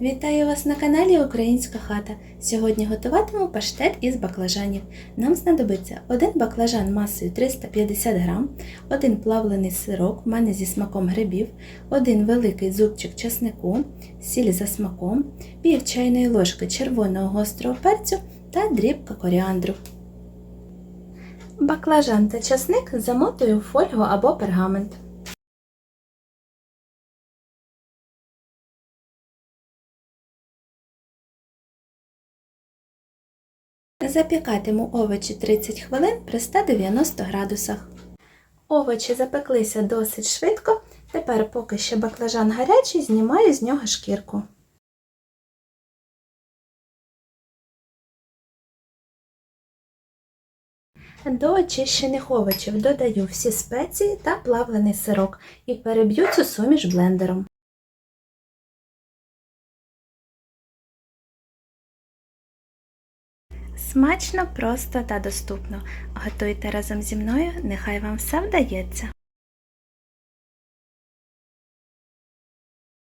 Вітаю вас на каналі Українська хата. Сьогодні готуватиму паштет із баклажанів. Нам знадобиться один баклажан масою 350 г, один плавлений сирок, в мене зі смаком грибів, один великий зубчик чеснику, сіль за смаком, пів чайної ложки червоного гострого перцю та дрібка коріандру. Баклажан та часник замотую в фольгу або пергамент. Запікатиму овочі 30 хвилин при 190 градусах. Овочі запеклися досить швидко. Тепер, поки ще баклажан гарячий, знімаю з нього шкірку. До очищених овочів додаю всі спеції та плавлений сирок і переб'ю цю суміш блендером. Смачно, просто та доступно. Готуйте разом зі мною, нехай вам все вдається.